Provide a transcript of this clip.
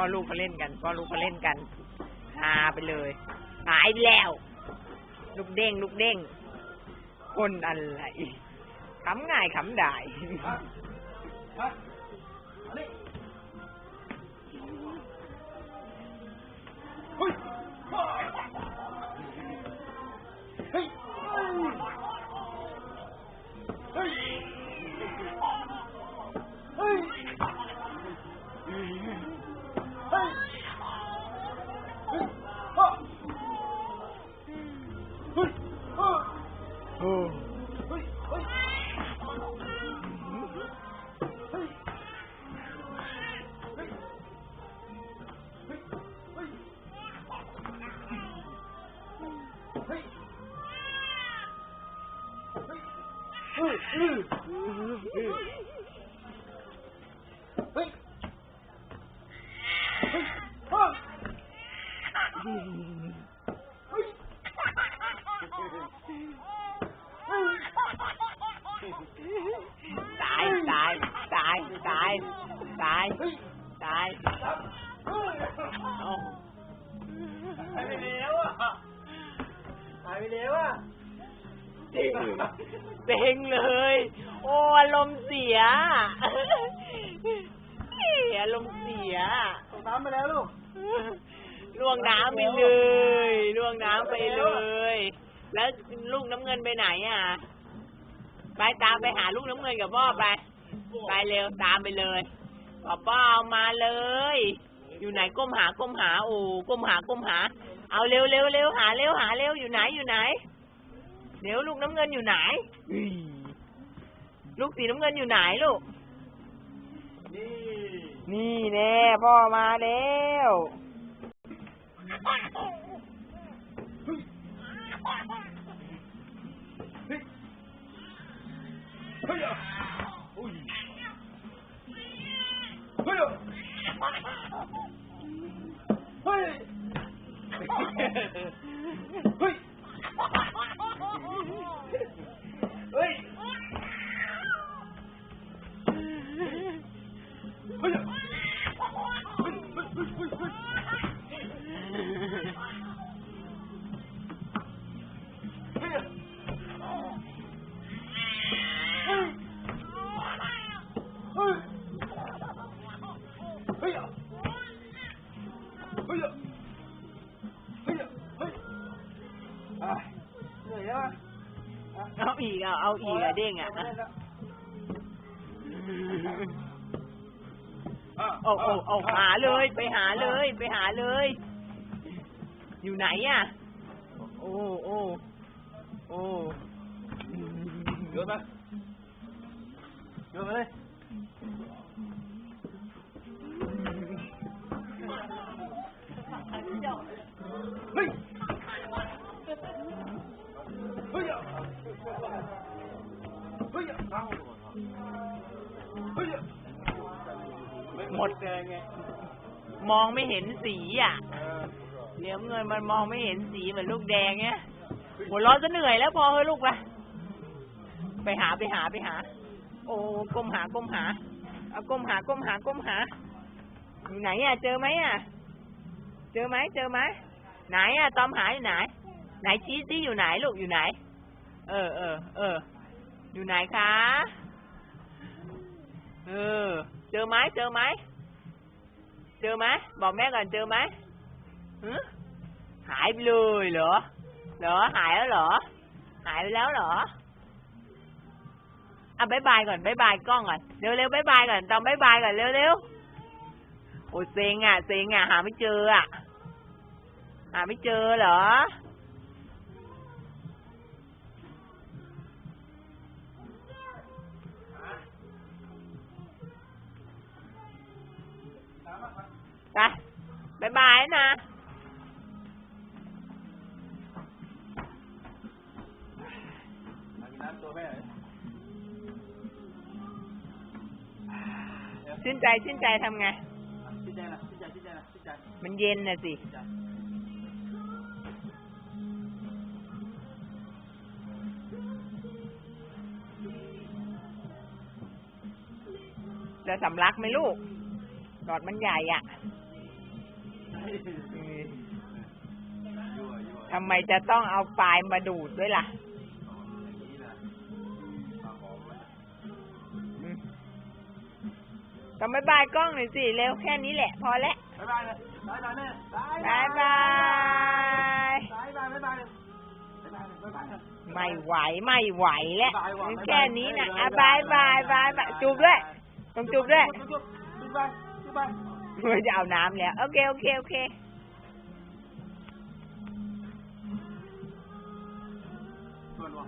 พ่อลูกเขาเล่นกันพ่อลูกเขาเล่นกันหาไปเลยหายไปแล้ว ลูกเด้ง ลูกเด้ง คนอะไรขำง่ายขำได้ ตายตายตายตายตา ยตายเอาหายไปแล้วอะหายไปแล้วอะเซ็งเซ็งเลย โอ้อารมณ์เสียอารมณ์เสีย ตกน้ำไปแล้วลูก ล่วงน้ำไปเลยล่วงน้ำไปเลย แล้วลูกน้ำเงินไปไหนอะ ไปตามไปหาลูกน้ำเงินกับพ่อไป ไปเร็วตามไปเลยป้าป้าเอามาเลย อยู่ไหนก้มหาก้มหาโอ้ก้มหาก้มหา เอาเร็วเร็วเร็วหาเร็วหาเร็วอยู่ไหนอยู่ไหน เดี๋ยวลูกน้ำเงินอยู่ไหนอุ้ยลูกสีน้ำเงินอยู่ไหนลูก นี่นี่แน่พ่อมาแล้วเฮ้ย เอาอีกเอาเอาอีกอะเด้งอะโอ้โอ้โอ้หาเลย ไปหาเลย ไปหาเลย อยู่ไหนอะโอ้โอ้โอ้โยนมาโยนมาเลย หมดแดงไงมองไม่เห็นสีอะเหลียมเงินมันมองไม่เห็นสีเหมือนลูกแดงเงี้ยหัวร้อนจะเหนื่อยแล้วพอเฮ้ยลูกไปไปหาไปหาไปหา โอ้ก้มหาก้มหาเอาก้มหาก้มหาก้มหาอยู่ไหนอะ เจอไหมอะ เจอไหมเจอไหมไหนอะตอมหาอยู่ไหน ไหนชี้ซิอยู่ไหนลูกอยู่ไหน เออเออเออ อยู่ไหนคะ เออ เจอไหมเจอไหม เจอไหม บอกแม่ก่อนเจอไหมหายไปเลยเหรอ เหรอ หายแล้วเหรอ หายไปแล้วเหรอ อะบายบายก่อนบายบายกล้องก่อน เร็วเร็วบายบายก่อนตอมบายบายก่อนเร็วเร็วโอ้ยเซ็งอะเซ็งอะ หาไม่เจออะ หาไม่เจอเหรอายบายนะ ชื่นใจชื่นใจทำไง ชื่นใจนะชื่นใจชื่นใจนะชื่นใจ มันเย็นน่ะสิจะสำลักไหมลูกหลอดมันใหญ่อะ่ะ ทำไมจะต้องเอาปลายมาดูดด้วยล่ะอย่างนี้นะปลาหอมมันอืมก็ไม่บายกล้องหน่อยสิ เร็วแค่นี้แหละ พอแล้วบ๊ายบายเลยบ๊ายบายแม่บ๊ายบายบายบ๊ายบายบ๊ายบายบ๊ายบายบ๊ายบายไม่ไหวไม่ไหวแล้วบ๊ายบายว่ะแค่นี้นะอะบายบายบายบายจูบด้วยต้องจูบด้วยจุ๊บจุ๊บไปจุ๊บไป เพื่อจะเอาน้ำแล้ว โอเค โอเค โอเคมันวะ